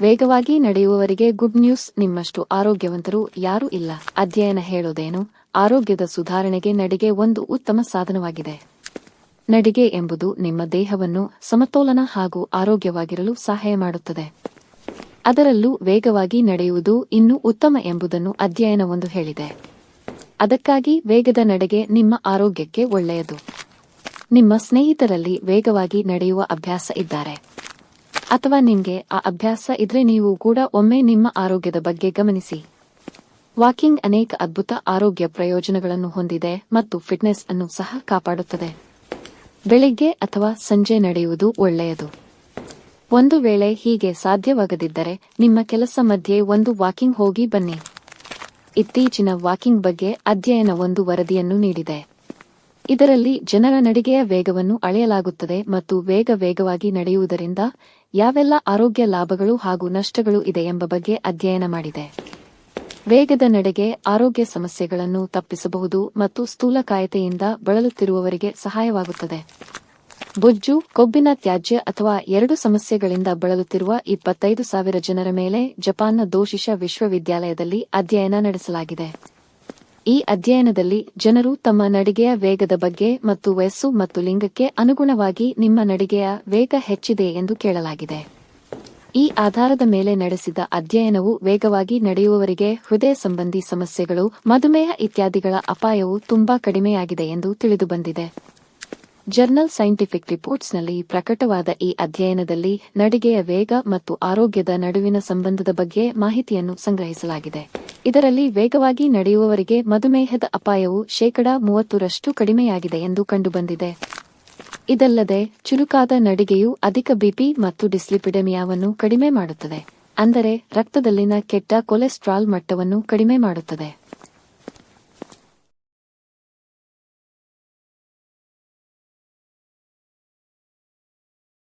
ವೇಗವಾಗಿ ನಡೆಯುವವರಿಗೆ good news. ನಿಮ್ಮಷ್ಟು ಆರೋಗ್ಯವಂತರು ಯಾರೂ ಇಲ್ಲ. ಅಧ್ಯಯನ ಹೇಳೋದೇನು? ಆರೋಗ್ಯದ ಸುಧಾರಣೆಗೆ ನಡಿಗೆ ಒಂದು ಉತ್ತಮ ಸಾಧನವಾಗಿದೆ. ನಡಿಗೆ ಎಂಬುದು ನಿಮ್ಮ ದೇಹವನ್ನು ಸಮತೋಲನ ಹಾಗೂ ಆರೋಗ್ಯವಾಗಿರಲು ಸಹಾಯ ಮಾಡುತ್ತದೆ. ಅದರಲ್ಲೂ ವೇಗವಾಗಿ ನಡೆಯುವುದು ಇನ್ನೂ ಉತ್ತಮ ಎಂಬುದನ್ನು ಅಧ್ಯಯನವೊಂದು ಹೇಳಿದೆ. ಅದಕ್ಕಾಗಿ ವೇಗದ ನಡೆಗೆ ನಿಮ್ಮ ಆರೋಗ್ಯಕ್ಕೆ ಒಳ್ಳೆಯದು. ನಿಮ್ಮ ಸ್ನೇಹಿತರಲ್ಲಿ ವೇಗವಾಗಿ ನಡೆಯುವ ಅಭ್ಯಾಸ ಇದ್ದಾರೆ. ಅಥವಾ ನಿಮಗೆ ಆ ಅಭ್ಯಾಸ ಇದ್ರೆ ನೀವು ಕೂಡ ಒಮ್ಮೆ ನಿಮ್ಮ ಆರೋಗ್ಯದ ಬಗ್ಗೆ ಗಮನಿಸಿ. ವಾಕಿಂಗ್ ಅನೇಕ ಅದ್ಭುತ ಆರೋಗ್ಯ ಪ್ರಯೋಜನಗಳನ್ನು ಹೊಂದಿದೆ ಮತ್ತು ಫಿಟ್ನೆಸ್ ಅನ್ನು ಸಹ ಕಾಪಾಡುತ್ತದೆ. ಬೆಳಿಗ್ಗೆ ಅಥವಾ ಸಂಜೆ ನಡೆಯುವುದು ಒಳ್ಳೆಯದು. ಒಂದು ವೇಳೆ ಹೀಗೆ ಸಾಧ್ಯವಾಗದಿದ್ದರೆ ನಿಮ್ಮ ಕೆಲಸ ಮಧ್ಯೆ ಒಂದು ವಾಕಿಂಗ್ ಹೋಗಿ ಬನ್ನಿ. ಇತ್ತೀಚಿನ ವಾಕಿಂಗ್ ಬಗ್ಗೆ ಅಧ್ಯಯನ ಒಂದು ವರದಿಯನ್ನು ನೀಡಿದೆ. ಇದರಲ್ಲಿ ಜನರ ನಡಿಗೆಯ ವೇಗವನ್ನು ಅಳೆಯಲಾಗುತ್ತದೆ ಮತ್ತು ವೇಗ ವೇಗವಾಗಿ ನಡೆಯುವುದರಿಂದ ಯಾವೆಲ್ಲ ಆರೋಗ್ಯ ಲಾಭಗಳು ಹಾಗೂ ನಷ್ಟಗಳು ಇದೆ ಎಂಬ ಬಗ್ಗೆ ಅಧ್ಯಯನ ಮಾಡಿದೆ. ವೇಗದ ನಡೆಗೆ ಆರೋಗ್ಯ ಸಮಸ್ಯೆಗಳನ್ನು ತಪ್ಪಿಸಬಹುದು ಮತ್ತು ಸ್ಥೂಲಕಾಯತೆಯಿಂದ ಬಳಲುತ್ತಿರುವವರಿಗೆ ಸಹಾಯವಾಗುತ್ತದೆ. ಬೊಜ್ಜು, ಕೊಬ್ಬಿನ ತ್ಯಾಜ್ಯ ಅಥವಾ ಎರಡು ಸಮಸ್ಯೆಗಳಿಂದ ಬಳಲುತ್ತಿರುವ ಇಪ್ಪತ್ತೈದು ಸಾವಿರ ಜನರ ಮೇಲೆ ಜಪಾನ್ನ ದೋಷಿಷ ವಿಶ್ವವಿದ್ಯಾಲಯದಲ್ಲಿ ಅಧ್ಯಯನ ನಡೆಸಲಾಗಿದೆ. ಈ ಅಧ್ಯಯನದಲ್ಲಿ ಜನರು ತಮ್ಮ ನಡಿಗೆಯ ವೇಗದ ಬಗ್ಗೆ ಮತ್ತು ವಯಸ್ಸು ಮತ್ತು ಲಿಂಗಕ್ಕೆ ಅನುಗುಣವಾಗಿ ನಿಮ್ಮ ನಡಿಗೆಯ ವೇಗ ಹೆಚ್ಚಿದೆ ಎಂದು ಕೇಳಲಾಗಿದೆ. ಈ ಆಧಾರದ ಮೇಲೆ ನಡೆಸಿದ ಅಧ್ಯಯನವು ವೇಗವಾಗಿ ನಡೆಯುವವರಿಗೆ ಹೃದಯ ಸಂಬಂಧಿ ಸಮಸ್ಯೆಗಳು, ಮಧುಮೇಹ ಇತ್ಯಾದಿಗಳ ಅಪಾಯವು ತುಂಬಾ ಕಡಿಮೆಯಾಗಿದೆ ಎಂದು ತಿಳಿದುಬಂದಿದೆ. ಜರ್ನಲ್ ಸೈಂಟಿಫಿಕ್ ರಿಪೋರ್ಟ್ಸ್ನಲ್ಲಿ ಪ್ರಕಟವಾದ ಈ ಅಧ್ಯಯನದಲ್ಲಿ ನಡಿಗೆಯ ವೇಗ ಮತ್ತು ಆರೋಗ್ಯದ ನಡುವಿನ ಸಂಬಂಧದ ಬಗ್ಗೆ ಮಾಹಿತಿಯನ್ನು ಸಂಗ್ರಹಿಸಲಾಗಿದೆ. ಇದರಲ್ಲಿ ವೇಗವಾಗಿ ನಡೆಯುವವರಿಗೆ ಮಧುಮೇಹದ ಅಪಾಯವು ಶೇಕಡಾ ಮೂವತ್ತರಷ್ಟು ಕಡಿಮೆಯಾಗಿದೆ ಎಂದು ಕಂಡುಬಂದಿದೆ. ಇದಲ್ಲದೆ, ಚುರುಕಾದ ನಡಿಗೆಯು ಅಧಿಕ ಬಿಪಿ ಮತ್ತು ಡಿಸ್ಲಿಪಿಡೆಮಿಯಾವನ್ನು ಕಡಿಮೆ ಮಾಡುತ್ತದೆ, ಅಂದರೆ ರಕ್ತದಲ್ಲಿನ ಕೆಟ್ಟ ಕೊಲೆಸ್ಟ್ರಾಲ್ ಮಟ್ಟವನ್ನು ಕಡಿಮೆ ಮಾಡುತ್ತದೆ.